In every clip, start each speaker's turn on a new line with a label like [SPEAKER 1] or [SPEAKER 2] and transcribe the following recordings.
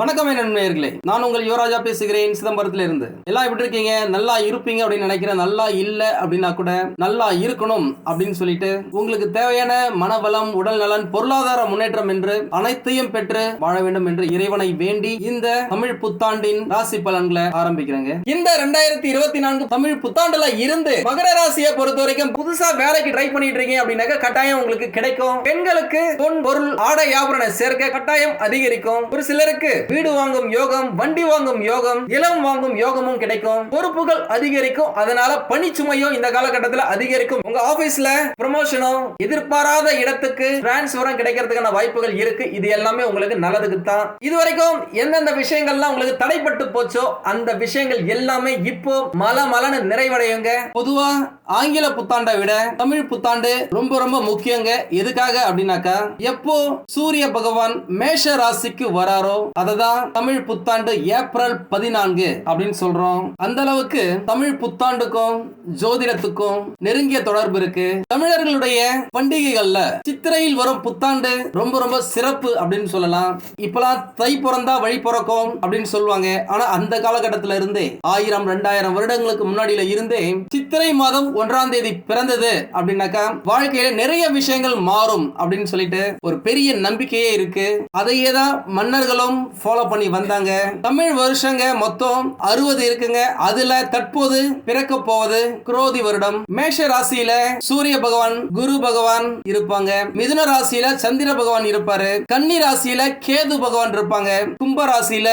[SPEAKER 1] வணக்கம் நண்பர்களே. நான் உங்கள் யுவராஜா பேசுகிறேன். சிதம்பரத்துல இருந்து எல்லாம் எப்படி இருக்கீங்க? நல்லா இருப்பீங்க அப்படின்னு நினைக்கிறேன். நல்லா இல்ல அப்படின்னா கூட நல்லா இருக்கணும் அப்படின்னு சொல்லிட்டு உங்களுக்கு தேவையான மனவளம் உடல் நலன் பொருளாதார முன்னேற்றம் என்று அனைத்தையும் பெற்று வாழ வேண்டும் என்று இறைவனை வேண்டி இந்த தமிழ் புத்தாண்டின் ராசி பலன்களை ஆரம்பிக்கிறேங்க. இந்த ரெண்டாயிரத்தி இருபத்தி நான்கு தமிழ் புத்தாண்டுல இருந்து மகர ராசியை பொறுத்த வரைக்கும் புதுசா வேலைக்கு ட்ரை பண்ணிட்டு இருக்கீங்க அப்படின்னாக்க கட்டாயம் உங்களுக்கு கிடைக்கும். பெண்களுக்கு பொன் பொருள் ஆடை ஆபரண சேர்க்க கட்டாயம் அதிகரிக்கும். ஒரு சிலருக்கு வீடு வாங்கும் யோகம் வண்டி வாங்கும் யோகம் நிலம் வாங்கும் யோகமும் கிடைக்கும். பொறுப்புகள் அதிகரிக்கும். அதனால பணிச்சுமையும் இந்த காலகட்டத்தில் அதிகரிக்கும். உங்க ஆபீஸ்ல ப்ரமோஷனும் எதிர்பாராத இடத்துக்கு டிரான்ஸ்பரும் கிடைக்கிறதுக்கான வாய்ப்புகள் இருக்கு. இது எல்லாமே உங்களுக்கு நல்லதுக்கு தான் இது வரைக்கும் எந்தெந்த விஷயங்கள்லாம் உங்களுக்கு தடைப்பட்டு போச்சோ அந்த விஷயங்கள் எல்லாமே இப்போ மல மலன்னு நிறைவடையுங்க. பொதுவா ஆங்கில புத்தாண்டை விட தமிழ் புத்தாண்டு ரொம்ப ரொம்ப முக்கியங்க. எதுக்காக அப்படின்னாக்கா எப்போ சூரிய பகவான் மேஷ ராசிக்கு வராரோ அதுதான் தமிழ் புத்தாண்டு ஏப்ரல் பதினான்கு அப்படின்னு சொல்றோம். அந்த அளவுக்கு தமிழ் புத்தாண்டுக்கும் ஜோதிடத்துக்கும் நெருங்கிய தொடர்பு இருக்கு. தமிழர்களுடைய பண்டிகைகள்ல சித்திரையில் வரும் புத்தாண்டு ரொம்ப ரொம்ப சிறப்பு அப்படின்னு சொல்லலாம். இப்பெல்லாம் தை பிறந்தா வழி பிறக்கும் அப்படின்னு சொல்லுவாங்க. ஆனா அந்த காலகட்டத்தில இருந்தே ஆயிரம் ரெண்டாயிரம் வருடங்களுக்கு முன்னாடியில இருந்தே சித்திரை மாதம் ஒன்றாம் தேதி பிறந்தது அப்படின்னாக்கா வாழ்க்கையில நிறைய விஷயங்கள் மாறும் அப்படின்னு சொல்லிட்டு ஒரு பெரிய நம்பிக்கையே இருக்கு. அதையே தான் மன்னர்களும் ஃபாலோ பண்ணி வந்தாங்க. தமிழ் வருஷங்க மொத்தம் அறுபது இருக்குங்க. அதுல தற்போது பிறக்க போவது குரோதி வருடம். மேஷ ராசியில சூரிய பகவான் குரு பகவான் இருப்பாங்க. மிதுன ராசியில சந்திர பகவான் இருப்பாரு. கன்னி ராசியில கேது பகவான் இருப்பாங்க. கும்ப ராசியில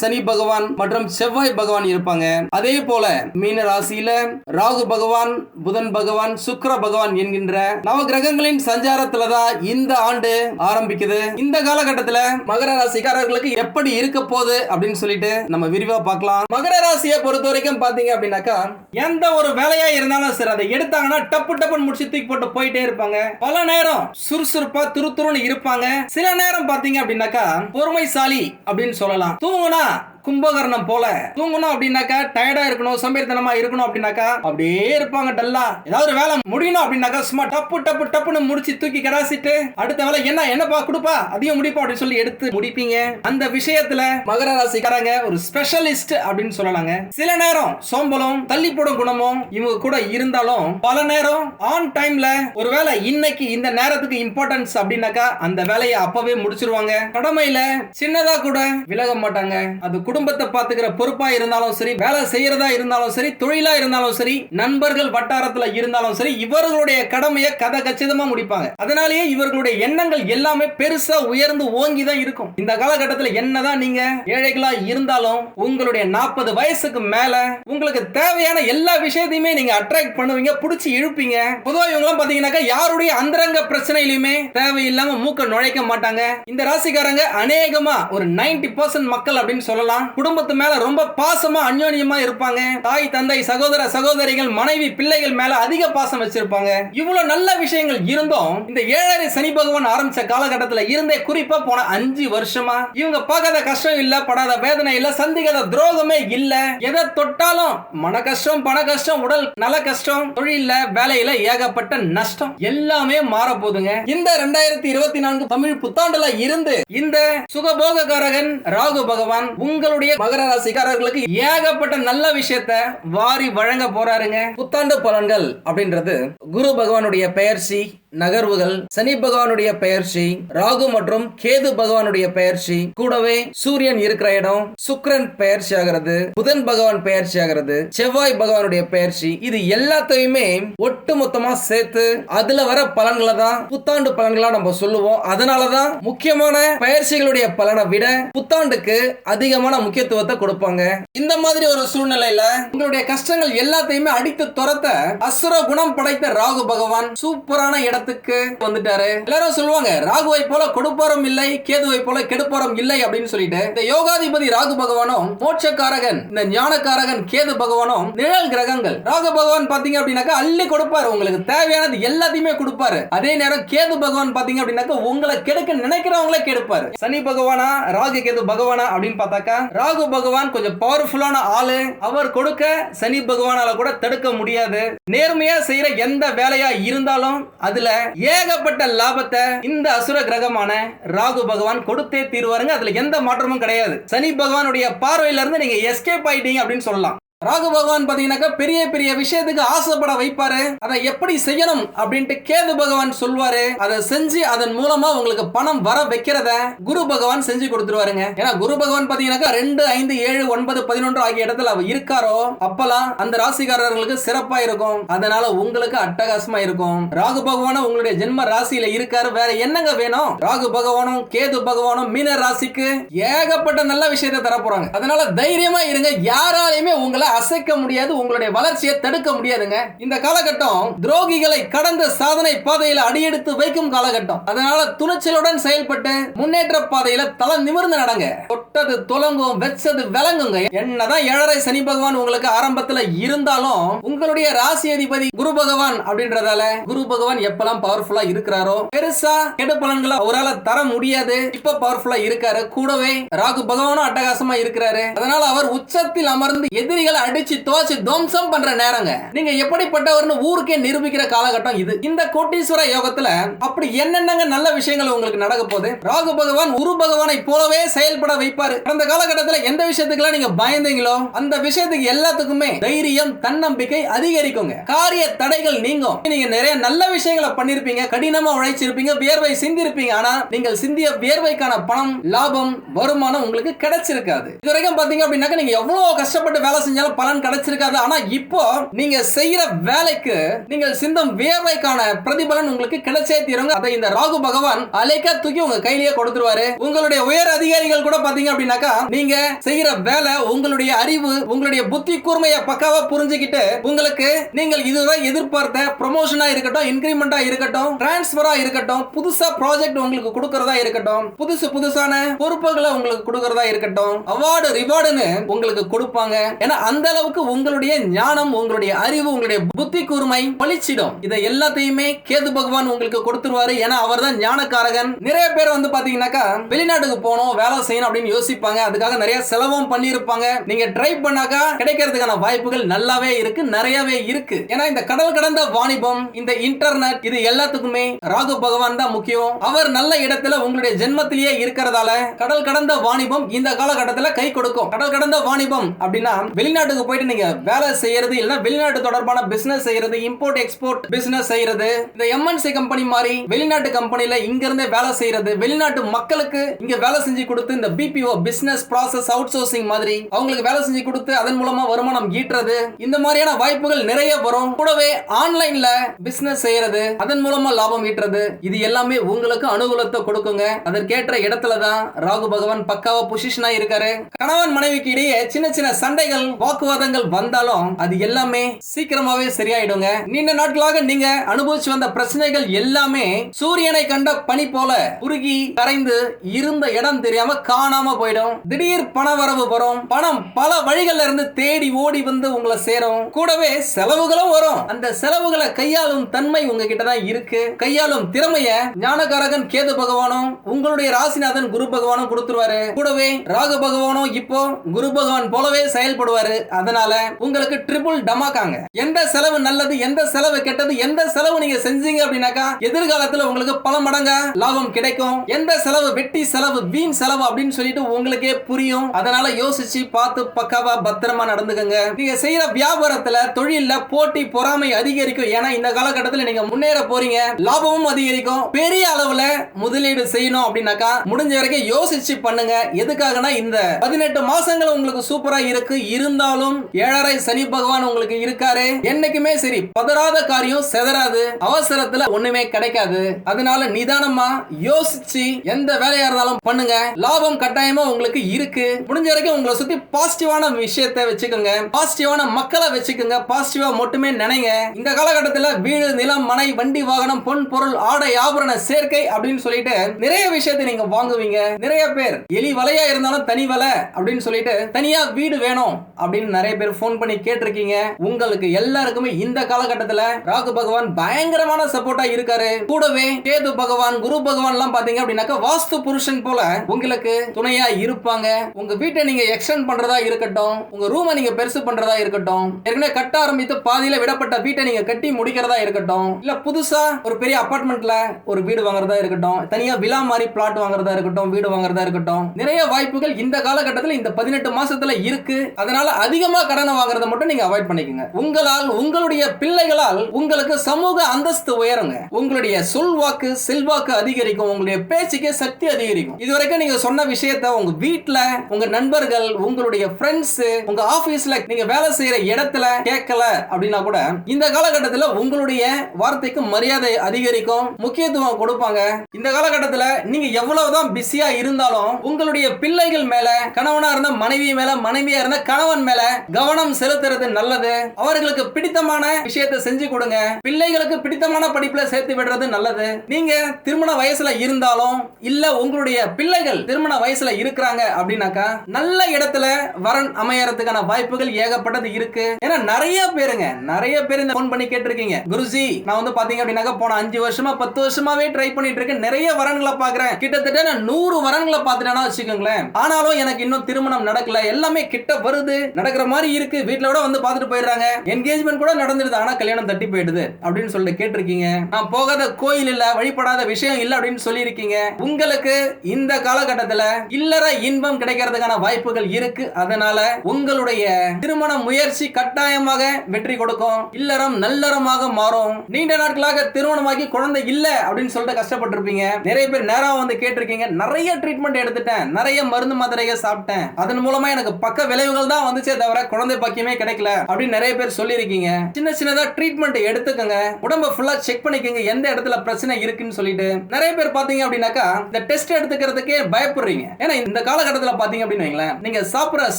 [SPEAKER 1] சனி பகவான் மற்றும் செவ்வாய் பகவான் இருப்பாங்க. அதே போல மீன ராசியில ராகு பகவான் புதன் பகவான் சுக்கர பகவான் என்கின்ற நவ கிரகங்களின் சஞ்சாரத்துல தான் இந்த ஆண்டு ஆரம்பிக்குது. இந்த காலகட்டத்துல மகர ராசிக்காரர்களுக்கு எப்படி இருக்க போகுது அப்படின்னு சொல்லிட்டு நம்ம விரிவா பார்க்கலாம். மகர ராசியை பொறுத்த வரைக்கும் பாத்தீங்க அப்படின்னாக்கா எந்த ஒரு வேலையா இருந்தாலும் சரி அதை எடுத்தாங்கன்னா டப்பு டப்புன்னு முடிச்சு தூக்கி போட்டு போயிட்டே இருப்பாங்க. பல நேரம் சுறுசுறுப்பா துருதுருன்னு இருப்பாங்க. சில நேரம் பாத்தீங்க அப்படின்னாக்கா பொறுமைசாலி அப்படின்னு சொல்லலாம். தூங்குனா கும்பகர்ணம் போல. தூங்கணும் அப்படின்னாக்கா டயர்டா இருக்கணும் சோம்பேறித்தனமா இருக்கணும் அப்படின்னாக்கா அப்படியே இருப்பாங்க டல்லா ஏதாவது வேலை முடியணும் அப்படின்னாக்கா சும்மா டப்பு டப்பு டப்புன்னு முடிச்சு தூக்கி கடாசிட்டு அடுத்த வேலை என்ன என்னப்பா கொடுப்பா? அதையும் முடிப்பா அப்படின்னு சொல்லி எடுத்து முடிப்பீங்க. அந்த விஷயத்துல மகர ராசிக்காரங்க ஒரு ஸ்பெஷலிஸ்ட் அப்படின்னு சொல்லலாங்க. சில நேரம் சோம்பலும் தள்ளி போடும் குணமும் இவங்க கூட இருந்தாலும் பல நேரம் ஆன் டைம்ல ஒருவேளை இன்னைக்கு இந்த நேரத்துக்கு இம்பார்ட்டன்ஸ் அப்படின்னாக்கா அந்த வேலையை அப்பவே முடிச்சிருவாங்க. கடமையில சின்னதா கூட விலக மாட்டாங்க. அது குடும்பத்தை பாத்துக்கிற பொறுப்பா இருந்தாலும் சரி வேலை செய்யறதா இருந்தாலும் சரி தொழிலா இருந்தாலும் சரி நண்பர்கள் வட்டாரத்துல இருந்தாலும் சரி இவர்களுடைய கடமையை கதை கச்சிதமா முடிப்பாங்க. அதனாலேயே இவர்களுடைய எண்ணங்கள் எல்லாமே பெருசா உயர்ந்து ஓங்கி தான் இருக்கும். இந்த காலகட்டத்தில் என்னதான் நீங்க ஏழைகளா இருந்தாலும் உங்களுடைய நாற்பது வயசுக்கு மேல உங்களுக்கு தேவையான எல்லா விஷயத்தையுமே நீங்க அட்ராக்ட் பண்ணுவீங்க பிடிச்சி இழுப்பீங்க. பொதுவாக இவங்க பாத்தீங்கன்னாக்கா யாருடைய அந்தரங்க பிரச்சனையிலுமே தேவையில்லாம மூக்க நுழைக்க மாட்டாங்க. இந்த ராசிக்காரங்க அநேகமா ஒரு 90% மக்கள் அப்படின்னு சொல்லலாம். குடும்பத்து மேல ரொம்ப பாசமா அந்யோன்யமா இருப்பாங்க. தாய் தந்தை சகோதர சகோதரிகள் மனைவி பிள்ளைகள் மேல அதிக பாசம் வச்சிருப்பாங்க. இவ்வளவு நல்ல விஷயங்கள் இருந்தும் இந்த ஏழரை சனி பகவான் ஆரம்பிச்ச காலகட்டத்துல இருந்தே குறிப்பா போன அஞ்சு வருஷமா இவங்க பார்க்காத கஷ்டம் இல்ல படாத வேதனை இல்ல சந்திக்காத துரோகமே இல்ல. எதை தொட்டாலும் மன கஷ்டம் பண கஷ்டம் உடல் நல கஷ்டம் தொழில வேலையில ஏகப்பட்ட நஷ்டம் எல்லாமே மாற போகுதுங்க இந்த ரெண்டாயிரத்தி இருபத்தி நான்கு தமிழ் புத்தாண்டுல இருந்து இந்த சுகபோககாரகன் ராகு பகவான் உங்களுடைய மகர ராசிக்காரர்களுக்கு ஏகப்பட்ட நல்ல விஷயத்த வாரி வழங்க போறாருங்க. புத்தாண்டு பலன்கள் அப்படின்றது குரு பகவானுடைய பெயர்ச்சி நகர்வுகள். சனி பகவானுடைய பெயர்ச்சி ராகு மற்றும் கேது பகவானுடைய பெயர்ச்சி. கூடவே சூரியன் இருக்கிற இடம் சுக்கிரன் பெயர்ச்சி ஆகிறது புதன் பகவான் பெயர்ச்சி ஆகிறது செவ்வாய் பகவானுடைய பெயர்ச்சி. இது எல்லாத்தையுமே ஒட்டு மொத்தமா சேர்த்து அதுல வர பலன்களை தான் புத்தாண்டு பலன்களா நம்ம சொல்லுவோம். அதனாலதான் முக்கியமான பயிற்சிகளுடைய பலனை விட புத்தாண்டுக்கு அதிகமான முக்கியத்துவத்தை கொடுப்பாங்க. இந்த மாதிரி ஒரு சூழ்நிலையில உங்களுடைய கஷ்டங்கள் எல்லாத்தையுமே அடித்து துரத்த அசுர குணம் படைத்த ராகு பகவான் சூப்பரான இடத்துக்கு வந்துட்டாரு. எல்லாரும் சொல்லுவாங்க ராகுவை போல கொடுப்பாரம் இல்லை கேதுவை போல கெடுப்பாரம் இல்லை அப்படின்னு சொல்லிட்டு இந்த யோகாதிபதி ராகு பகவானும் மோட்சக்காரகன் இந்த ஞானக்காரகன் கேது பகவானும் நிழல் கிரகங்கள். ராகு பகவான் பாத்தீங்க அப்படின்னாக்கா அள்ளி கொடுப்பாரு. உங்களுக்கு தேவையானது எல்லாத்தையுமே கொடுப்பாரு. அதே நேரம் கேது பகவான் பாத்தீங்க அப்படின்னாக்கா உங்களை கெடுக்க நினைக்கிறவங்களே கெடுப்பாரு. சனி பகவானா ராகு கேது பகவானா அப்படின்னு பார்த்தாக்கா ராகு பகவான் கொஞ்சம் பவர்ஃபுல்லான ஆளு. அவர் கொடுக்க சனி பகவானால கூட தடுக்க முடியாது. நேர்மையா செய்யற எந்த வேலையா இருந்தாலும் அதுல ஏகப்பட்ட லாபத்தை இந்த அசுர கிரகமான ராகு பகவான் கொடுத்தே தீர்வாருங்க. அதுல எந்த மாற்றமும் கிடையாது. சனி பகவானுடைய பார்வையில இருந்து நீங்க எஸ்கேப் ஆயிட்டீங்க அப்படின்னு சொல்லலாம். ராகு பகவான் பாத்தீங்கன்னாக்கா பெரிய பெரிய விஷயத்துக்கு ஆசைப்பட வைப்பாரு. அதை எப்படி செய்யணும் அப்படின்ட்டு கேது பகவான் சொல்வாரு. அதை செஞ்சு அதன் மூலமா உங்களுக்கு பணம் வர வைக்கிறத குரு பகவான் செஞ்சு கொடுத்துருவாருங்க. ஏன்னா குரு பகவான் பாத்தீங்கன்னாக்கா ரெண்டு ஐந்து ஏழு ஒன்பது பதினொன்று ஆகிய இடத்துல அவர் இருக்காரோ அப்பெல்லாம் அந்த ராசிக்காரர்களுக்கு சிறப்பா இருக்கும் அதனால உங்களுக்கு அட்டகாசமா இருக்கும். ராகு பகவானும் உங்களுடைய ஜென்ம ராசியில இருக்காரு. வேற என்னங்க வேணும்? ராகு பகவானும் கேது பகவானும் மீன ராசிக்கு ஏகப்பட்ட நல்ல விஷயத்தை தர போறாங்க அதனால தைரியமா இருங்க. யாராலையுமே உங்களை அசைக்க முடியாது உங்களுடைய வளர்ச்சியை தடுக்க முடியாதுங்க. இந்த காலகட்டம் துரோகிகளை கடந்த சாதனை பாதையில அடியெடுத்து வைக்கும் காலகட்டம். அதனால துணிச்சலுடன் செயல்பட்டு முன்னேற்ற பாதையில தலை நிமிர்ந்து நடங்க. தொட்டது துலங்கும் வெச்சது விளங்குங்க. என்னதான் ஏழரை சனி பகவான் உங்களுக்கு ஆரம்பத்துல இருந்தாலும் உங்களுடைய ராசி அதிபதி குரு பகவான் அப்படின்றதால குரு பகவான் எப்பெல்லாம் பவர்ஃபுல்லா இருக்கிறாரோ பெருசா கெடு பலன்களை அவரால் தர முடியாது. இப்ப பவர்ஃபுல்லா இருக்காரு. கூடவே ராகு பகவானும் அட்டகாசமா இருக்கிறாரு. அதனால அவர் உச்சத்தில் அமர்ந்து எதிரிகளை அடிச்சு தோச்சு துவம்சம் பண்ற நேரங்க. நீங்க எப்படிப்பட்டவர்னு ஊருக்கே நிரூபிக்கிற காலகட்டம் இது. இந்த கோட்டீஸ்வர யோகத்துல அப்படி என்னென்னங்க நல்ல விஷயங்கள் உங்களுக்கு நடக்க போகுது? ராகு பகவான் உரு பகவானை போலவே செயல்பட வைப்பாரு. அந்த காலகட்டத்துல எந்த விஷயத்துக்குலாம் நீங்க பயந்தீங்களோ அந்த விஷயத்துக்கு எல்லாத்துக்குமே தைரியம் தன்னம்பிக்கை அதிகரிக்குங்க. காரிய தடைகள் நீங்கும். நீங்க நிறைய நல்ல விஷயங்களை பண்ணிருப்பீங்க கடினமா உழைச்சிருப்பீங்க வியர்வை சிந்திருப்பீங்க. ஆனா நீங்கள் சிந்திய வியர்வைக்கான பணம் லாபம் வருமானம் உங்களுக்கு கிடைச்சிருக்காது. இது வரைக்கும் பாத்தீங்க அப்படின்னாக்க நீங்க எவ்வளவு கஷ்டப்பட்டு வேலை செஞ்சாலும் பலன் கிடைச்சிருக்காது. ஆனா இப்போ நீங்க செய்யற வேலைக்கு நீங்கள் சிந்தும் வியர்வைக்கான பிரதிபலன் உங்களுக்கு கிடைச்சே தீருங்க. அதை இந்த ராகு பகவான் அலைக்க தூக்கி உங்க கையிலேயே கொடுத்துருவாரு. உங்களுடைய உயர் அதிகாரிகள் கூட பாத்தீங்க அப்படின்னாக்கா நீங்க செய்யற வேலை உங்களுடைய அறிவு உங்களுடைய புத்தி கூர்மையை பக்காவா புரிஞ்சுக்கிட்டு உங்களுக்கு நீங்கள் இதுவரை எதிர்பார்த்த ப்ரொமோஷனா இருக்கட்டும் இன்கிரிமெண்டா இருக்கட்டும் டிரான்ஸ்பரா இருக்கட்டும் புதுசா ப்ராஜெக்ட் உங்களுக்கு கொடுக்கறதா இருக்கட்டும் புதுசு புதுசான பொறுப்புகளை உங்களுக்கு கொடுக்கறதா இருக்கட்டும் அவார்டு ரிவார்டுன்னு உங்களுக்கு கொடுப்பாங்க. ஏன்னா அந்த அளவுக்கு உங்களுடைய ஞானம் உங்களுடைய அறிவு உங்களுடைய புத்தி கூர்மை பளிச்சிடும். இதை எல்லாத்தையுமே கேது பகவான் உங்களுக்கு கொடுத்துருவாரு. ஏன்னா அவர் தான் ஞானக்காரகன். நிறைய பேர் வந்து பாத்தீங்கன்னாக்கா வெளிநாட்டுக்கு போகணும் வேலை செய்யணும் அப்படின்னு யோசிப்பாங்க. அதுக்காக நிறைய செலவும் பண்ணியிருப்பாங்க. நீங்க ட்ரை பண்ணாக்கா கிடைக்கிறதுக்கான வாய்ப்புகள் நல்லாவே இருக்கு நிறையவே இருக்கு. ஏன்னா இந்த கடல் கடந்த வாணிபம் இந்த இன்டர்நெட் இது எல்லாத்துக்குமே ராகு பகவான் தான் முக்கியம். அவர் நல்ல இடத்துல உங்களுடைய ஜென்மத்திலேயே இருக்கிறதால கடல் கடந்த வாணிபம் இந்த காலகட்டத்தில் கை கொடுக்கும். கடல் கடந்த வாணிபம் அப்படின்னா வெளிநாட்டு வெளிநாட்டுக்கு போயிட்டு நீங்க வேலை செய்யறது இல்லைன்னா வெளிநாட்டு தொடர்பான பிசினஸ் செய்யறது இம்போர்ட் எக்ஸ்போர்ட் பிசினஸ் செய்யறது இந்த எம்என்சி கம்பெனி மாதிரி வெளிநாட்டு கம்பெனில இங்க இருந்தே வேலை செய்யறது வெளிநாட்டு மக்களுக்கு இங்க வேலை செஞ்சு கொடுத்து இந்த BPO business process outsourcing மாதிரி அவங்களுக்கு வேலை செஞ்சு கொடுத்து அதன் மூலமா வருமானம் ஈட்டுறது இந்த மாதிரியான வாய்ப்புகள் நிறைய வரும். கூடவே ஆன்லைன்ல பிசினஸ் செய்யறது அதன் மூலமா லாபம் ஈட்டுறது இது எல்லாமே உங்களுக்கு அனுகூலத்தை கொடுக்குங்க. அதற்கேற்ற இடத்துல தான் ராகு பகவான் பக்காவா பொசிஷனா இருக்காரு. கணவன் மனைவிக்கு இடையே சின்ன சின்ன சண்டைகள் வாக்குவாதங்கள் வந்தாலும் அது எல்லாமே சீக்கிரமாவே சரியாயிடுங்க. நீண்ட நாட்களாக நீங்க அனுபவிச்சு வந்த பிரச்சனைகள் எல்லாமே சூரியனை கண்ட பனி போல உருகி கரைந்து இருந்த இடம் தெரியாம காணாம போயிடும். திடீர் பண வரவு வரும். பணம் பல வழிகள்ல இருந்து தேடி ஓடி வந்து உங்களை சேரும். கூடவே செலவுகளும் வரும். அந்த செலவுகளை கையாளும் தன்மை உங்ககிட்ட தான் இருக்கு. கையாளும் திறமைய ஞானகாரகன் கேது பகவானும் உங்களுடைய ராசிநாதன் குரு பகவானும் கொடுத்துருவாரு. கூடவே ராகு பகவானும் இப்போ குரு பகவான் போலவே செயல்படுவாரு. அதனால உங்களுக்கு ட்ரிபிள் டமாக்காங்க. எந்த செலவு நல்லது எந்த செலவு கெட்டது எந்த செலவு நீங்க செஞ்சீங்க அப்படின்னாக்கா எதிர்காலத்துல உங்களுக்கு பல மடங்கா லாபம் கிடைக்கும். எந்த செலவு வெட்டி செலவு வீண் செலவு அப்படின்னு சொல்லிட்டு உங்களுக்கே புரியும். அதனால யோசிச்சு பார்த்து பக்காவா பத்திரமா நடந்துக்கங்க. நீங்க செய்யற வியாபாரத்துல தொழில போட்டி பொறாமை அதிகரிக்கும். ஏன்னா இந்த காலகட்டத்தில் நீங்க முன்னேற போறீங்க. லாபமும் அதிகரிக்கும். பெரிய அளவுல முதலீடு செய்யணும் அப்படின்னாக்கா முடிஞ்ச வரைக்கும் யோசிச்சு பண்ணுங்க. எதுக்காகனா இந்த பதினெட்டு மாசங்கள் உங்களுக்கு சூப்பரா இருக்கு. இருந்தா இருந்தாலும் ஏழரை சனி பகவான் உங்களுக்கு இருக்காரு. என்னைக்குமே சரி பதறாத காரியம் செதறாது. அவசரத்துல ஒண்ணுமே கிடைக்காது. அதனால நிதானமா யோசிச்சு எந்த வேலையா இருந்தாலும் பண்ணுங்க. லாபம் கட்டாயமா உங்களுக்கு இருக்கு. முடிஞ்ச வரைக்கும் உங்களை சுத்தி பாசிட்டிவான விஷயத்தை வச்சுக்கோங்க. பாசிட்டிவான மக்களை வச்சுக்கோங்க. பாசிட்டிவா மட்டுமே நினைங்க. இந்த காலகட்டத்தில் வீடு நிலம் மனை வண்டி வாகனம் பொன் பொருள் ஆடை ஆபரண சேர்க்கை அப்படின்னு சொல்லிட்டு நிறைய விஷயத்தை நீங்க வாங்குவீங்க. நிறைய பேர் எலி வலையா இருந்தாலும் தனி வலை அப்படின்னு சொல்லிட்டு தனியா வீடு வேணும் அப்படின்னு அப்படின்னு நிறைய பேர் ஃபோன் பண்ணி கேட்டிருக்கீங்க. உங்களுக்கு எல்லாருக்குமே இந்த காலகட்டத்தில் ராகு பகவான் பயங்கரமான சப்போர்ட்டா இருக்காரு. கூடவே கேது பகவான் குரு பகவான் எல்லாம் பாத்தீங்க அப்படின்னாக்கா வாஸ்து புருஷன் போல உங்களுக்கு துணையா இருப்பாங்க. உங்க வீட்டை நீங்க எக்ஸ்டெண்ட் பண்றதா இருக்கட்டும் உங்க ரூமை நீங்க பெருசு பண்றதா இருக்கட்டும் ஏற்கனவே கட்ட ஆரம்பித்து பாதியில விடப்பட்ட வீட்டை நீங்க கட்டி முடிக்கிறதா இருக்கட்டும் இல்ல புதுசா ஒரு பெரிய அபார்ட்மெண்ட்ல ஒரு வீடு வாங்குறதா இருக்கட்டும் தனியா விழா மாதிரி பிளாட் வாங்குறதா இருக்கட்டும் வீடு வாங்குறதா இருக்கட்டும் நிறைய வாய்ப்புகள் இந்த காலகட்டத்தில் இந்த பதினெட்டு மாசத்துல இருக்கு. அதனால அதிகமாக கடனை வாங்குறத மட்டும் நீங்க அவாய்ட் பண்ணிக்கோங்க. உங்களால் உங்களுடைய பிள்ளைகளால் உங்களுக்கு சமூக அந்தஸ்து உயருங்க. உங்களுடைய சொல்வாக்கு செல்வாக்கு அதிகரிக்கும். உங்களுடைய பேச்சுக்கே சக்தி அதிகரிக்கும். இதுவரைக்கும் நீங்க சொன்ன விஷயத்த உங்க வீட்டில் உங்க நண்பர்கள் உங்களுடைய ஃப்ரெண்ட்ஸ் உங்க ஆபீஸ்ல நீங்க வேலை செய்யற இடத்துல கேட்கல அப்படின்னா கூட இந்த காலகட்டத்தில் உங்களுடைய வார்த்தைக்கு மரியாதை அதிகரிக்கும். முக்கியத்துவம் கொடுப்பாங்க. இந்த காலகட்டத்தில் நீங்க எவ்வளவுதான் பிஸியா இருந்தாலும் உங்களுடைய பிள்ளைகள் மேல கணவனா இருந்த மனைவி மேல மனைவியா இருந்த கணவன் மேல கவனம் செலுத்துறது நல்லது. அவர்களுக்கு பிடித்தமான விஷயத்தை செஞ்சு கொடுங்க. பிள்ளைகளுக்கு பிடித்தமான படிப்புல சேர்த்து விடுறது நல்லது. நீங்க திருமண வயசுல இருந்தாலும் இல்ல உங்களுடைய பிள்ளைகள் திருமண வயசுல இருக்கிறாங்க அப்படின்னாக்கா நல்ல இடத்துல வரன் அமையறதுக்கான வாய்ப்புகள் ஏகப்பட்டது இருக்கு. ஏன்னா நிறைய பேருங்க நிறைய பேர் இந்த போன் பண்ணி கேட்டிருக்கீங்க. குருஜி நான் வந்து பாத்தீங்க அப்படின்னாக்கா போன அஞ்சு வருஷமா பத்து வருஷமாவே ட்ரை பண்ணிட்டு இருக்கேன். நிறைய வரன்களை பாக்குறேன். கிட்டத்தட்ட நான் நூறு வரன்களை பார்த்துட்டேன்னா வச்சுக்கோங்களேன். ஆனாலும் எனக்கு இன்னும் திருமணம் நடக்கல. எல்லாமே கிட்ட வருது. நடக்கிற மாதிரி இருக்கு. வீட்ல கூட வந்து பார்த்துட்டு போயிடுறாங்க. என்கேஜ்மெண்ட் கூட நடந்துருது ஆனா கல்யாணம் தட்டி போயிடுது. அப்படின்னு சொல்லிட்டு கேட்டிருக்கீங்க. நான் போகாத கோயில் இல்ல வழிபடாத விஷயம் இல்ல அப்படின்னு சொல்லியிருக்கீங்க. உங்களுக்கு இந்த காலகட்டத்துல இல்லற இன்பம் கிடைக்கிறதுக்கான வாய்ப்புகள் இருக்கு. அதனால உங்களுடைய திருமண முயற்சி கட்டாயமாக வெற்றி கொடுக்கும். இல்லறம் நல்லறமாக மாறும். நீண்ட நாட்களாக திருமணமாகி குழந்தை இல்ல அப்படின்னு சொல்லிட்டு கஷ்டப்பட்டிருப்பீங்க. நிறைய பேர் நேரம் வந்து கேட்டிருக்கீங்க. நிறைய ட்ரீட்மெண்ட் எடுத்துட்டேன். நிறைய மருந்து மாத்திரைகள் சாப்பிட்டேன். அதன் மூலமா எனக்கு பக்க விளைவுகள் தான் வந்துச்சே. தவிர குழந்தை பாக்கியமே கிடைக்கல அப்படின்னு நிறைய பேர் சொல்லியிருக்கீங்க. சின்ன சின்னதா ட்ரீட்மெண்ட் எடுத்துக்கோங்க. உடம்ப ஃபுல்லா செக் பண்ணிக்கோங்க. எந்த இடத்துல பிரச்சனை இருக்குன்னு சொல்லிட்டு. நிறைய பேர் பாத்தீங்க அப்படின்னாக்கா இந்த டெஸ்ட் எடுத்துக்கிறதுக்கே பயப்படுறீங்க. ஏன்னா இந்த காலகட்டத்தில் பாத்தீங்க அப்படின்னு வைங்களேன் நீங்க சாப்பிடுற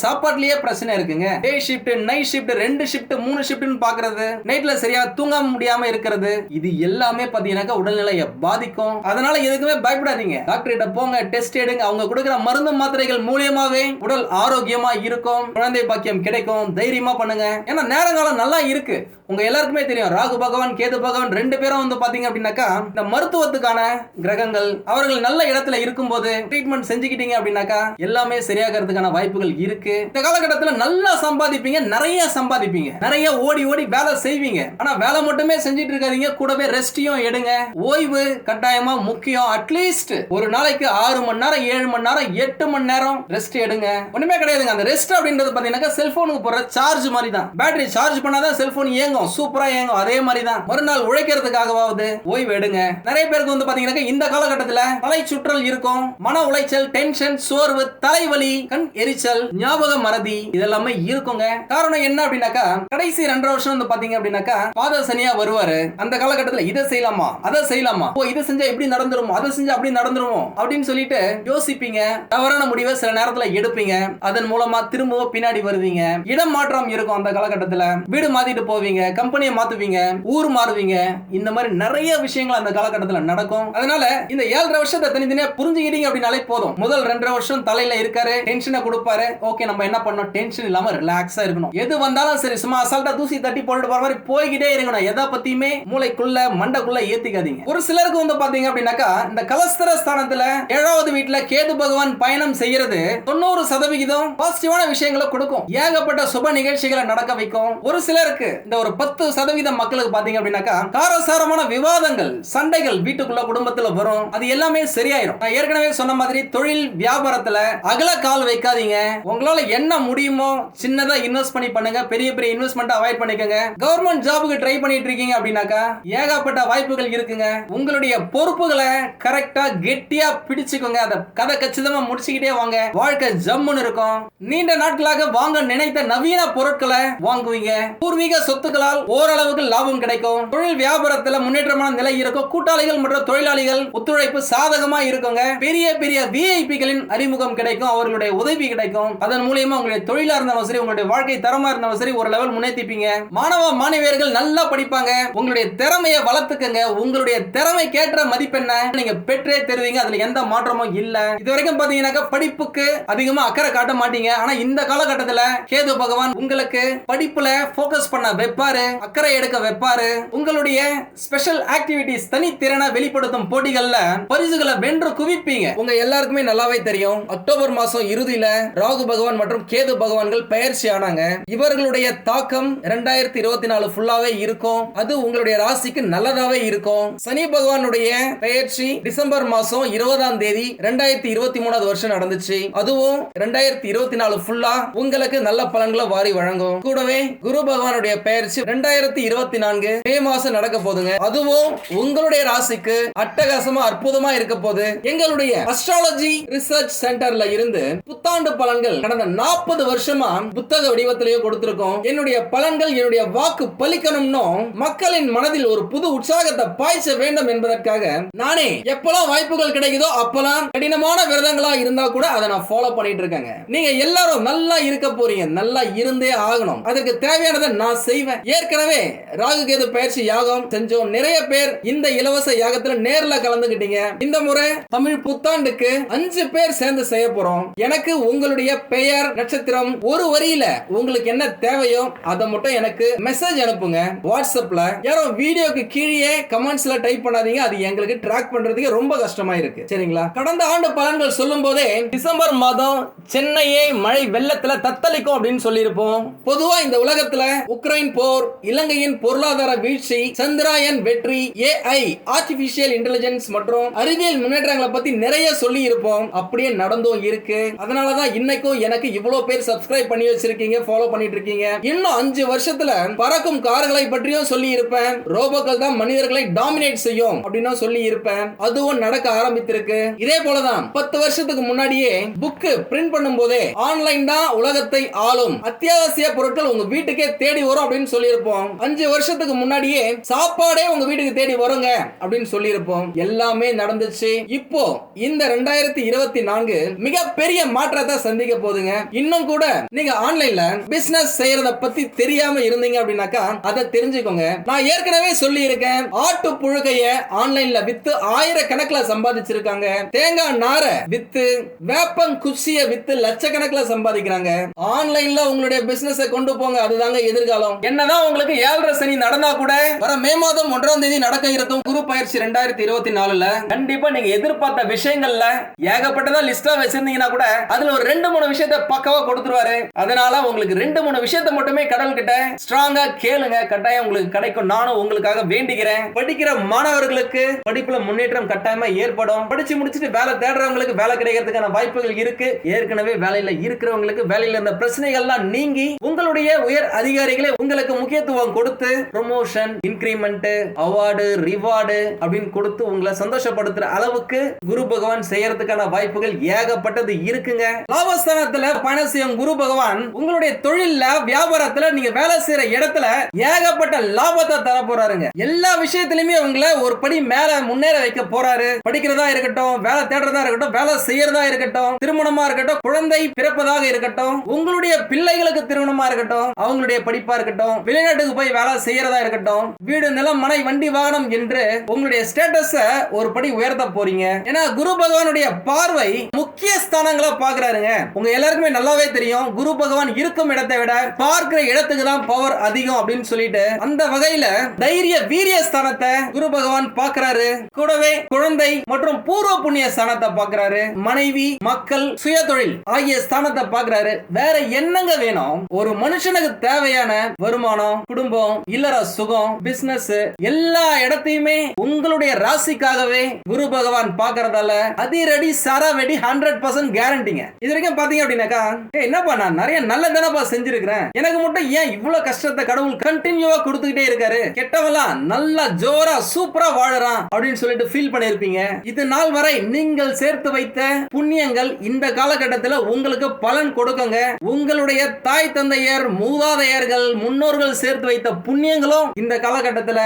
[SPEAKER 1] சாப்பாட்லயே பிரச்சனை இருக்குங்க. டே ஷிஃப்ட் நைட் ஷிஃப்ட் ரெண்டு ஷிஃப்ட் மூணு ஷிஃப்ட்னு பாக்குறது நைட்ல சரியா தூங்க முடியாம இருக்கிறது. இது எல்லாமே பாத்தீங்கன்னாக்கா உடல்நிலையை பாதிக்கும். அதனால எதுக்குமே பயப்படாதீங்க. டாக்டர் கிட்ட போங்க டெஸ்ட் எடுங்க. அவங்க கொடுக்குற மருந்து மாத்திரைகள் மூலியமாவே உடல் ஆரோக்கியமா இருக்கும். குழந்தை பாக்கியம் கிடைக்கும் தைரியமா பண்ணுங்க. ஏன்னா நேரங்காலம் நல்லா இருக்கு. உங்க எல்லாருக்குமே தெரியும் ராகு பகவான் கேது பகவான் ரெண்டு பேரும் வந்து பாத்தீங்க அப்படின்னாக்கா இந்த மருத்துவத்துக்கான கிரகங்கள் அவர்கள் நல்ல இடத்துல இருக்கும்போது ட்ரீட்மெண்ட் செஞ்சுக்கிட்டீங்க அப்படின்னாக்கா எல்லாமே சரியாகிறதுக்கான வாய்ப்புகள் இருக்கு. இந்த காலகட்டத்தில் நல்லா சம்பாதிப்பீங்க நிறைய சம்பாதிப்பீங்க. நிறைய ஓடி ஓடி வேலை செய்வீங்க. ஆனா வேலை மட்டுமே செஞ்சுட்டு இருக்காதீங்க கூடவே ரெஸ்டையும் எடுங்க. ஓய்வு கட்டாயமா முக்கியம். அட்லீஸ்ட் ஒரு நாளைக்கு ஆறு மணி நேரம் ஏழு மணி நேரம் எட்டு மணி நேரம் ரெஸ்ட் எடுங்க. ஒண்ணுமே கிடையாதுங்க. அந்த ரெஸ்ட் அப்படின்றது பாத்தீங்கன்னா செல்போனுக்கு போற சார்ஜ் மாதிரி தான் பேட்டரி சார்ஜ் பண்ணாதான் செல்போன் இயங்கும். சூப்பரா இயங்கும். அதே மாதிரி தான் மறுநாள் உழைக்கிறதுக்காகவாவது ஓய்வு எடுங்க. நிறைய பேருக்கு வந்து பாத்தீங்கன்னா இந்த காலகட்டத்துல தலை சுற்றல் இருக்கும். மன உளைச்சல் டென்ஷன் சோர்வு தலைவலி கண் எரிச்சல் ஞாபக மறதி இதெல்லாமே இருக்குங்க. காரணம் என்ன அப்படின்னாக்கா கடைசி ரெண்டரை வருஷம் வந்து பாத்தீங்க அப்படின்னாக்கா பாத சனியா வருவாரு. அந்த காலகட்டத்துல இதை செய்யலாமா? அதை செய்யலாமா? ஓ இதை செஞ்சா எப்படி நடந்துருமோ? அதை செஞ்சா அப்படி நடந்துருமோ? அப்படின்னு சொல்லிட்டு யோசிப்பீங்க. தவறான முடிவை சில நேரத்துல எடுப்பீங்க. அதன் மூலமா திரும்பவும் பின்னாடி வருவீங்க இடம் மாற்றம் இருக்கும் அந்த காலகட்டத்தில். வீடு மாத்திட்டு போவீங்க கம்பெனியை மாத்துவீங்க ஊர் மாறுவீங்க. இந்த மாதிரி நிறைய விஷயங்கள் அந்த காலகட்டத்தில் நடக்கும். அதனால இந்த ஏழரை வருஷத்தை தனித்தனியா புரிஞ்சுக்கிட்டீங்க அப்படின்னாலே போதும். முதல் ரெண்டரை வருஷம் தலையில இருக்காரு டென்ஷனை கொடுப்பாரு. ஓகே நம்ம என்ன பண்ணோம்? டென்ஷன் இல்லாம ரிலாக்ஸா இருக்கணும். எது வந்தாலும் சரி சும்மா அசால்ட்டா தூசி தட்டி போட்டுட்டு போற மாதிரி போய்கிட்டே இருக்கணும். எதை பத்தியுமே மூளைக்குள்ள மண்டக்குள்ள ஏத்திக்காதீங்க. ஒரு சிலருக்கு வந்து பாத்தீங்க அப்படின்னாக்கா இந்த கலஸ்தர ஸ்தானத்துல ஏழாவது வீட்டுல கேது பகவான் பயணம் செய்யறது தொண்ணூறு சதவிகிதம் பாசிட்டிவான விஷயங்களை கொடுக்கும். ஏகப்பட்ட சுப நிகழ்ச்சிகளை நடக்க வைக்கும். ஒரு சிலருக்கு இந்த ஒரு பத்து சதவீதம் மக்களுக்கு பாத்தீங்க அப்படின்னாக்கா காரசாரமான விவாதங்கள் சண்டைகள் வீட்டுக்குள்ள குடும்பத்துல வரும். அது எல்லாமே சரியாயிரும். நான் ஏற்கனவே சொன்ன மாதிரி தொழில் வியாபாரத்துல அகல கால் வைக்காதீங்க. உங்களால என்ன முடியுமோ சின்னதா இன்வெஸ்ட் பண்ணி பண்ணுங்க. பெரிய பெரிய இன்வெஸ்ட்மெண்ட் அவாய்ட் பண்ணிக்கோங்க. கவர்மெண்ட் ஜாபுக்கு ட்ரை பண்ணிட்டு இருக்கீங்க அப்படின்னாக்கா ஏகப்பட்ட வாய்ப்புகள் இருக்குங்க. உங்களுடைய பொறுப்புகளை கரெக்டா கெட்டியா பிடிச்சுக்கோங்க. அதை கதை கச்சிதமா முடிச்சுக்கிட்டே வாங்க. வாழ்க்கை ஜம்முன்னு இருக்கும். நீண்ட நாட்களாக வாங்க நினைத்த நவீன பொருட்களை வாங்குவீங்க. பூர்வீக சொத்துக்களால் ஓரளவுக்கு லாபம் கிடைக்கும். தொழில் வியாபாரத்துல முன்னேற்றமான நிலை இருக்கும். கூட்டாளிகள் மற்றும் தொழிலாளிகள் ஒத்துழைப்பு சாதகமா இருக்குங்க. பெரிய பெரிய விஐபிகளின் அறிமுகம் கிடைக்கும். அவர்களுடைய உதவி கிடைக்கும். அதன் மூலியமா உங்களுடைய தொழிலா இருந்தாலும் சரி உங்களுடைய வாழ்க்கை தரமா இருந்தாலும் சரி ஒரு லெவல் முன்னேற்றிப்பீங்க மாணவ மாணவியர்கள் நல்லா படிப்பாங்க. உங்களுடைய திறமையை வளர்த்துக்கங்க. உங்களுடைய திறமை கேட்ட மதிப்பெண்ண நீங்க பெற்றே தருவீங்க. அதுல எந்த மாற்றமும் இல்ல. இது வரைக்கும் பாத்தீங்கன்னாக்கா படிப்புக்கு அதிகமா அக்கறை காட்ட மாட்டீங்க. ஆனா இந்த காலகட்டத்துல கேது பகவான் உங்களுக்கு படிப்புல போக்கஸ் பண்ண வைப்பாரு அக்கறை எடுக்க வைப்பாரு. உங்களுடைய ஸ்பெஷல் ஆக்டிவிட்டிஸ் தனித்திறனை வெளிப்படுத்தும் போட்டிகள்ல பரிசுகளை வென்று குவிப்பீங்க. உங்க எல்லாருக்குமே நல்லாவே தெரியும். அக்டோபர் மாசம் இறுதியில ராகு பகவான் மற்றும் கேது பகவான்கள் பயிற்சி ஆனாங்க. இவர்களுடைய தாக்கம் இரண்டாயிரத்தி இருபத்தி நாலு ஃபுல்லாவே இருக்கும். அது உங்களுடைய ராசிக்கு நல்லதாவே இருக்கும். சனி பகவானுடைய பயிற்சி டிசம்பர் மாசம் இருபதாம் தேதி ரெண்டாயிரத்தி இருபத்தி மூணாவது வருஷம் நடந்துச்சு. அதுவும் ரெண்டாயிரத்தி இருபத்தி நாலு ஃபுல்லா உங்களுக்கு நல்ல பலன்களை வாரி வழங்கும். கூடவே குரு பகவானுடைய பெயர்ச்சி ரெண்டாயிரத்தி இருபத்தி நான்கு மே மாசம் நடக்க போதுங்க. அதுவும் உங்களுடைய ராசிக்கு அட்டகாசமா அற்புதமா இருக்க போது. எங்களுடைய அஸ்ட்ராலஜி ரிசர்ச் சென்டர்ல இருந்து புத்தாண்டு பலன்கள் கடந்த நாற்பது வருஷமா புத்தக வடிவத்திலேயே கொடுத்திருக்கோம். என்னுடைய பலன்கள் என்னுடைய வாக்கு பலிக்கணும்னு மக்களின் மனதில் ஒரு புது உற்சாகத்தை பாய்ச்ச வேண்டும் என்பதற்காக நானே எப்பெல்லாம் வாய்ப்புகள் கிடைக்குதோ அப்பெல்லாம் கடினமான விரதங்களா இருந்தா கூட அதை நான் ஃபாலோ பண்ணிட்டு இருக்கேங்க. நீங்க எல்லாரும் நல்லா இருக்க போறீங்க. நல்லா இருந்தே ஆகணும். அதுக்கு தேவையானதை நான் செய்வேன். ஏற்கனவே ராகு கேது பயிற்சி யாகம் செஞ்சோம். நிறைய பேர் இந்த இலவச யாகத்துல நேர்ல கலந்துகிட்டீங்க. இந்த முறை தமிழ் புத்தாண்டுக்கு அஞ்சு பேர் சேர்ந்து செய்ய போறோம். எனக்கு உங்களுடைய பெயர் நட்சத்திரம் ஒரு வரியில உங்களுக்கு என்ன தேவையோ அதை மட்டும் எனக்கு மெசேஜ் அனுப்புங்க. வாட்ஸ்அப்ல யாரோ வீடியோக்கு கீழே கமெண்ட்ஸ்ல டைப் பண்ணாதீங்க. அது எங்களுக்கு ட்ராக் பண்றதுக்கு ரொம்ப கஷ்டமா இருக்கு. சரிங்களா? கடந்த ஆண்டு பலன்கள் சொல்லும் போதே டிசம்பர் மாதம் சென்னையை மழை வெள்ளத்துல தத்தல் தத்தளிக்கும் அப்படின்னு சொல்லியிருப்போம். பொதுவா இந்த உலகத்துல உக்ரைன் போர் இலங்கையின் பொருளாதார வீழ்ச்சி சந்திராயன் வெற்றி ஏஐ ஆர்டிபிஷியல் இன்டெலிஜென்ஸ் மற்றும் அறிவியல் முன்னேற்றங்களை பத்தி நிறைய சொல்லி இருப்போம் அப்படியே நடந்தும் இருக்கு. அதனாலதான் இன்னைக்கும் எனக்கு இவ்வளவு பேர் சப்ஸ்கிரைப் பண்ணி வச்சிருக்கீங்க ஃபாலோ பண்ணிட்டு இருக்கீங்க. இன்னும் அஞ்சு வருஷத்துல பறக்கும் கார்களை பற்றியும் சொல்லி இருப்பேன் ரோபோக்கள் தான் மனிதர்களை டாமினேட் செய்யும் அப்படின்னு சொல்லி இருப்பேன் அதுவும் நடக்க ஆரம்பித்திருக்கு. இதே போலதான் பத்து வருஷத்துக்கு முன்னாடியே புக்கு பிரிண்ட் பண்ணும் போதே ஆன்லைன் தான் உலகத்தை ஆளும் அத்தியாவசிய பொருட்கள் உங்க வீட்டுக்கே தேடி வரும் அப்படின்னு சொல்லியிருப்போம். அஞ்சு வருஷத்துக்கு முன்னாடியே சாப்பாடே உங்க வீட்டுக்கு தேடி வருங்க அப்படின்னு சொல்லியிருப்போம். எல்லாமே நடந்துச்சு. இப்போ இந்த ரெண்டாயிரத்தி இருபத்தி நான்கு மிகப்பெரிய மாற்றத்தை சந்திக்க போதுங்க இன்னும் கூட நீங்க ஆன்லைன்ல பிசினஸ் செய்யறத பத்தி தெரியாம இருந்தீங்க அப்படின்னாக்கா அதை தெரிஞ்சுக்கோங்க. நான் ஏற்கனவே சொல்லி இருக்கேன் ஆட்டு புழுகைய ஆன்லைன்ல வித்து ஆயிரக்கணக்கில் சம்பாதிச்சிருக்காங்க. தேங்காய் நார வித்து வேப்பம் குச்சிய வித்து லட்சக்கணக்கில் சம்பாதிக்கிறாங்க. ஆன்லைன்ல உங்களுடைய பிசினஸ் கொண்டு போங்க. அதுதாங்க எதிர்காலம். என்னதான் உங்களுக்கு ஏழரை சனி நடந்தா கூட வர மே மாதம் ஒன்றாம் தேதி நடக்க இருக்கும் குரு பயிற்சி ரெண்டாயிரத்தி இருபத்தி நாலுல. கண்டிப்பா நீங்க எதிர்பார்த்த விஷயங்கள்ல ஏகப்பட்டதா லிஸ்டா வச்சிருந்தீங்கன்னா கூட அதுல ஒரு ரெண்டு மூணு விஷயத்த பக்கவா கொடுத்துருவாரு. அதனால உங்களுக்கு ரெண்டு மூணு விஷயத்த மட்டுமே கடல் கிட்ட ஸ்ட்ராங்கா கேளுங்க. கட்டாயம் உங்களுக்கு கிடைக்கும். நானும் உங்களுக்காக வேண்டிக்கிறேன். படிக்கிற மாணவர்களுக்கு படிப்புல முன்னேற்றம் கட்டாயமா ஏற்படும். படிச்சு முடிச்சுட்டு வேலை தேடுறவங்களுக்கு வேலை கிடைக்கிறதுக்கான வாய்ப்புகள் இருக்கு. ஏற்கனவே வேலையில இருக்கிறவங்களுக்கு வேலையில இருந்த பிரச்சனைகள்லாம் நீங்கி உங்களுடைய உயர் அதிகாரிகளை உங்களுக்கு முக்கியத்துவம் கொடுத்து ப்ரொமோஷன் இன்க்ரிமெண்ட் அவார்டு ரிவார்டு அப்படின்னு கொடுத்து உங்களை சந்தோஷப்படுத்துற அளவுக்கு குரு பகவான் செய்யறதுக்கான வாய்ப்புகள் ஏகப்பட்டது இருக்குங்க. லாபஸ்தானத்துல பயணம் செய்யும் குரு பகவான் உங்களுடைய தொழில்ல வியாபாரத்துல நீங்க வேலை செய்யற இடத்துல ஏகப்பட்ட லாபத்தை தர போறாருங்க. எல்லா விஷயத்திலுமே உங்களை ஒரு படி மேல முன்னேற வைக்க போறாரு. படிக்கிறதா இருக்கட்டும் வேலை தேடுறதா இருக்கட்டும் வேலை செய்யறதா இருக்கட்டும் திருமணமா இருக்கட்டும் குழந்தை பிறப்பதாக இருக்கட்டும் உங்களுடைய பிள்ளைகளுக்கு திருமணமா இருக்கட்டும் அவங்களுடைய படிப்பா இருக்கட்டும் வெளிநாட்டுக்கு போய் வேலை செய்யறதா இருக்கட்டும் வீடு நிலம் மனை வண்டி வாகனம் என்று உங்களுடைய ஸ்டேட்டஸ ஒரு படி உயர்த்த போறீங்க. ஏன்னா குரு பகவானுடைய பார்வை முக்கிய ஸ்தானங்களை பாக்குறாருங்க. உங்க எல்லாருக்குமே நல்லாவே தெரியும். குரு பகவான் இருக்கும் இடத்தை விட பார்க்கிற இடத்துக்கு தான் பவர் அதிகம் அப்படின்னு சொல்லிட்டு அந்த வகையில தைரிய வீரிய ஸ்தானத்தை குரு பகவான் பாக்குறாரு. கூடவே குழந்தை மற்றும் பூர்வ புண்ணிய ஸ்தானத்தை பாக்குறாரு. மனைவி மக்கள் சுய தொழில் ஆகிய ஸ்தானத்தை பாக்குறாரு. வேற என்னங்க வேணும்? ஒரு மனுஷனுக்கு தேவையான வருமானம் குடும்பம் இல்லற சுகம் பிசினஸ் எல்லா இடத்தையுமே உங்களுடைய ராசிக்காகவே குரு பகவான் பாக்குறதால அதிரடி சரவெடி ஹண்ட்ரட் பர்சன்ட் கேரண்டிங்க இது வரைக்கும் பாத்தீங்க அப்படின்னாக்கா என்னப்பா நான் நிறைய நல்லதானப்பா செஞ்சிருக்கிறேன். எனக்கு மட்டும் ஏன் இவ்வளவு கஷ்டத்தை கடவுள் கண்டினியூவா கொடுத்துக்கிட்டே இருக்காரு? கெட்டவெல்லாம் நல்லா ஜோரா சூப்பரா வாழறான். அப்படின்னு சொல்லிட்டு ஃபீல் பண்ணிருப்பீங்க இது நாள் வரை நீங்கள் சேர்த்து வைத்த புண்ணியங்கள் இந்த காலகட்டத்தில் உங்களுக்கு பலன் கொடுக்குங்க. உங்களுடைய தாய் தந்தையர் மூதாதையர்கள் முன்னோர்கள் சேர்த்து வைத்த புண்ணியங்களும் இந்த காலகட்டத்தில்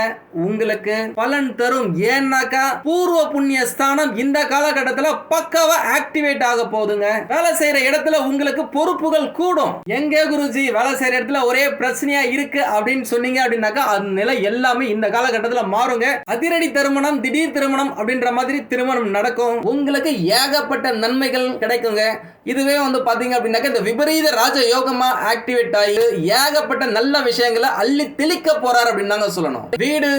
[SPEAKER 1] உங்களுக்கு பலன் தரும். ஏன்னாக்கா பூர்வ புண்ணிய ஸ்தானம் இந்த காலகட்டத்தில் பக்காவா ஆக்டிவேட் ஆக போகுதுங்க. வேலை செய்யற இடத்துல உங்களுக்கு பொறுப்புகள் கூடும். எங்கே குருஜி வேலை செய்யற இடத்துல ஒரே பிரச்சனையா இருக்கு அப்படின்னு சொன்னீங்க அப்படின்னாக்கா அந்த நிலை எல்லாமே இந்த காலகட்டத்தில் மாறுங்க. அதிரடி திருமணம் திடீர் திருமணம் அப்படின்ற மாதிரி திருமணம் நடக்கும். உங்களுக்கு ஏகப்பட்ட நன்மைகள் கிடைக்குங்க. இதுவே வந்து பாத்தீங்க அப்படின்னாக்க இந்த விபரீத ராஜ யோகமா ஆக்டிவேட் ஆகி ஏகப்பட்ட நல்ல விஷயங்களை அள்ளி தெளிக்க போறாரு அப்படின்னு தாங்க சொல்லணும். வீடு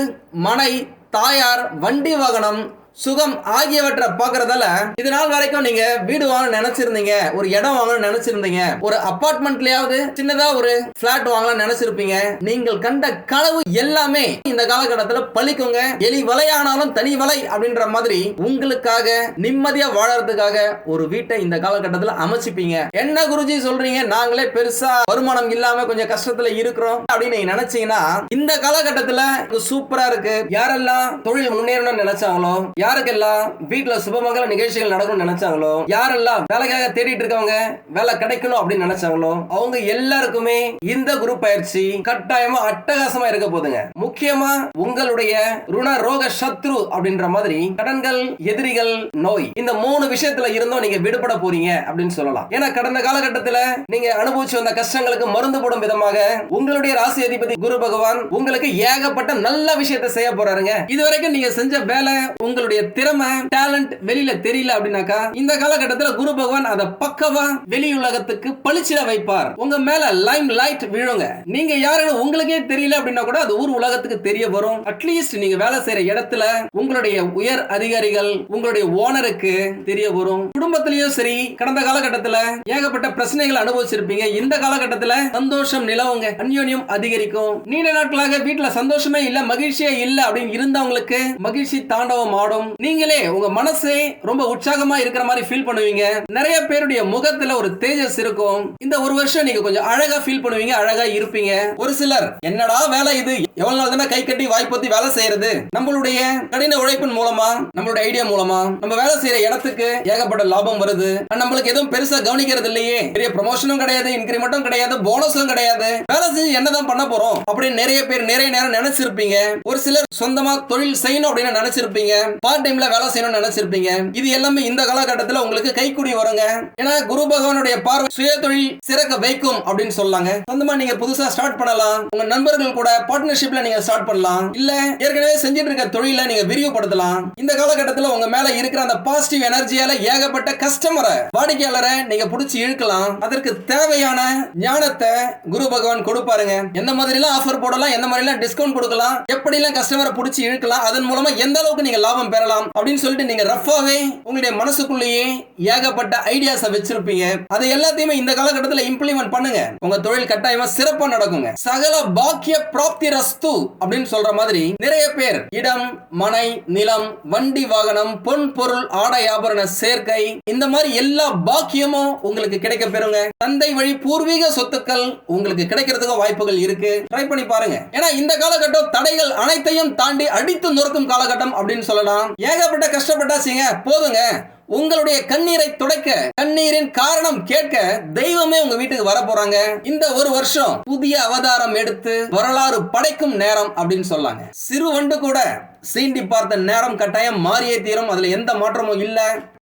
[SPEAKER 1] மனை தாயார் வண்டி வாகனம் சுகம் ஆகியவற்றை பார்க்கறதால இது நாள் வரைக்கும் நீங்க வீடு வாங்க நினைச்சிருந்தீங்க ஒரு இடம் வாங்க நினைச்சிருந்தீங்க ஒரு அபார்ட்மெண்ட்லயாவது சின்னதா ஒரு பிளாட் வாங்கலாம் நினைச்சிருப்பீங்க. நீங்கள் கண்ட கனவு எல்லாமே இந்த காலகட்டத்துல பழிக்குங்க. எலி வலையானாலும் தனி வலை அப்படின்ற மாதிரி உங்களுக்காக நிம்மதியா வாழறதுக்காக ஒரு வீட்டை இந்த காலகட்டத்துல அமைச்சிப்பீங்க. என்ன குருஜி சொல்றீங்க? நாங்களே பெருசா வருமானம் இல்லாம கொஞ்சம் கஷ்டத்துல இருக்கிறோம் அப்படின்னு நீங்க நினைச்சீங்கன்னா இந்த காலகட்டத்துல சூப்பரா இருக்கு. யாரெல்லாம் தொழில் முன்னேறணும்னு நினைச்சாங்களோ யாருக்கெல்லாம் வீட்டுல சுபமங்கல நிகழ்ச்சிகள் நடக்கணும்னு நினைச்சாங்களோ யாரெல்லாம் வேலைக்காக தேடிட்டு இருக்கவங்க வேலை கிடைக்கணும் அப்படின்னு நினைச்சாங்களோ அவங்க எல்லாருக்குமே இந்த குரூப் பயிற்சி கட்டாயமா அட்டகாசமா இருக்க போதுங்க முக்கியமா உங்களுடைய ருண ரோக சத்ரு அப்படின்ற மாதிரி கடன்கள் எதிரிகள் நோய் இந்த மூணு விஷயத்துல இருந்தும் நீங்க விடுபட போறீங்க அப்படின்னு சொல்லலாம். ஏன்னா கடந்த காலகட்டத்துல நீங்க அனுபவிச்சு வந்த கஷ்டங்களுக்கு மருந்து போடும் விதமாக உங்களுடைய ராசி அதிபதி குரு பகவான் உங்களுக்கு ஏகப்பட்ட நல்ல விஷயத்தை செய்ய போறாருங்க. இதுவரைக்கும் நீங்க செஞ்ச வேலை உங்களுடைய திறமை டேலண்ட் வெளியில தெரியல அப்படின்னாக்கா இந்த காலகட்டத்துல குரு பகவான் அதை பக்கவா வெளி உலகத்துக்கு பளிச்சிட வைப்பார். உங்க மேல லைம் லைட் விழுங்க. நீங்க யாருன்னு உங்களுக்கே தெரியல அப்படின்னா கூட அது ஊர் உலகத்துக்கு தெரிய வரும். அட்லீஸ்ட் நீங்க வேலை செய்யற இடத்துல உங்களுடைய உயர் அதிகாரிகள் உங்களுடைய ஓனருக்கு தெரிய வரும். குடும்பத்திலயும் சரி கடந்த காலகட்டத்தில் ஏகப்பட்ட பிரச்சனைகள் அனுபவிச்சிருப்பீங்க. இந்த காலகட்டத்தில் சந்தோஷம் நிலவுங்க அந்யோன்யம் அதிகரிக்கும். நீண்ட நாட்களாக வீட்டுல சந்தோஷமே இல்ல மகிழ்ச்சியே இல்ல அப்படின்னு இருந்தவங்களுக்கு மகிழ்ச்சி தாண்டவம் ஆடும் நீங்களே உங்க மனசே ரொம்ப உற்சாகமா இருக்கிற மாதிரி ஃபீல் பண்ணுவீங்க. நிறைய பேருடைய முகத்துல ஒரு தேஜஸ் இருக்கும். இந்த ஒரு வருஷம் நீங்க கொஞ்சம் அழகா ஃபீல் பண்ணுவீங்க அழகா இருப்பீங்க. ஒரு சிலர் என்னடா வேலை இது? எவ்வளவு நாள் தானே கை கட்டி வாய்ப்பத்தி வேலை செய்யறது? நம்மளுடைய கடின உழைப்பின் மூலமா நம்மளுடைய ஐடியா மூலமா நம்ம வேலை செய்யற இடத்துக்கு ஏகப்பட்ட லாபம் வருது. நம்மளுக்கு எதுவும் பெருசா கவனிக்கிறது இல்லையே. பெரிய ப்ரமோஷனும் கிடையாது இன்கிரிமெண்ட்டும் கிடையாது போனஸும் கிடையாது. வேலை செஞ்சு என்னதான் பண்ண போறோம் அப்படின்னு நிறைய பேர் நிறைய நேரம் நினைச்சிருப்பீங்க. ஒரு சிலர் சொந்தமா தொழில் செய்யணும் அப்படின்னு நினைச்சிருப்பீங்க. பார்ட் டைம்ல வேலை செய்யணும்னு நினைச்சிருப்பீங்க. இது எல்லாமே இந்த காலகட்டத்தில் உங்களுக்கு கைக்குடி வருங்க. ஏன்னா குரு பகவானுடைய பார்வை சுய தொழில் சிறக்க வைக்கும் அப்படின்னு சொல்லாங்க. சொந்தமா நீங்க புதுசா ஸ்டார்ட் பண்ணலாம். உங்க நண்பர்கள் கூட பார்ட்னர்ஷிப்ல நீங்க ஸ்டார்ட் பண்ணலாம். இல்ல ஏற்கனவே செஞ்சுட்டு இருக்க தொழில நீங்க விரிவுபடுத்தலாம். இந்த காலகட்டத்தில் உங்க மேல இருக்கிற அந்த பாசிட்டிவ் எனர்ஜியால ஏகப்பட்ட கஸ்டமரை வாடிக்கையாளரை நீங்க பிடிச்சி இழுக்கலாம். அதற்கு தேவையான ஞானத்தை குரு பகவான் கொடுப்பாருங்க. எந்த மாதிரி எல்லாம் ஆஃபர் போடலாம் எந்த மாதிரி எல்லாம் டிஸ்கவுண்ட் கொடுக்கலாம் எப்படி எல்லாம் கஸ்டமரை பிடிச்சி இழுக்கலாம் அதன் மூலமா எந்த அளவுக்கு நீங்க லாபம் பெறலாம் அப்படின்னு சொல்லிட்டு நீங்க ரஃபாவே உங்களுடைய மனசுக்குள்ளேயே ஏகப்பட்ட ஐடியாஸை வச்சிருப்பீங்க. அதை எல்லாத்தையுமே இந்த காலகட்டத்தில் இம்ப்ளிமெண்ட் பண்ணுங்க. உங்க தொழில் கட்டாயமா சிறப்பா நடக்குங்க. சகல பாக்கிய பிராப்தி ரஸ்து அப்படின்னு சொல்ற மாதிரி நிறைய பேர் இடம் மனை நிலம் வண்டி வாகனம் பொன் பொருள் ஆடை ஆபரண சேர்க்கை இந்த மாதிரி எல்லா பாக்கியமும் உங்களுக்கு கிடைக்க பெறுங்க. தந்தை வழி பூர்வீக சொத்துக்கள் உங்களுக்கு கிடைக்கிறதுக்கு வாய்ப்புகள் இருக்கு. ட்ரை பண்ணி பாருங்க. ஏன்னா இந்த காலகட்டம் தடைகள் அனைத்தையும் தாண்டி அடித்து நொறுக்கும் காலகட்டம் அப்படின்னு சொல்லலாம். ஏகப்பட்ட கஷ்டப்பட்டாச்சுங்க. போதுங்க. உங்களுடைய கண்ணீரை துடைக்க கண்ணீரின் காரணம் கேட்க தெய்வமே உங்க வீட்டுக்கு வர போறாங்க. இந்த ஒரு வருஷம் புதிய அவதாரம் எடுத்து வரலாறு படைக்கும் நேரம் அப்படின்னு சொல்லாங்க. சிறு வண்டு கூட சீண்டி பார்த்த நேரம் கட்டாயம் மாறியே தீரும். அதுல எந்த மாற்றமும் இல்ல.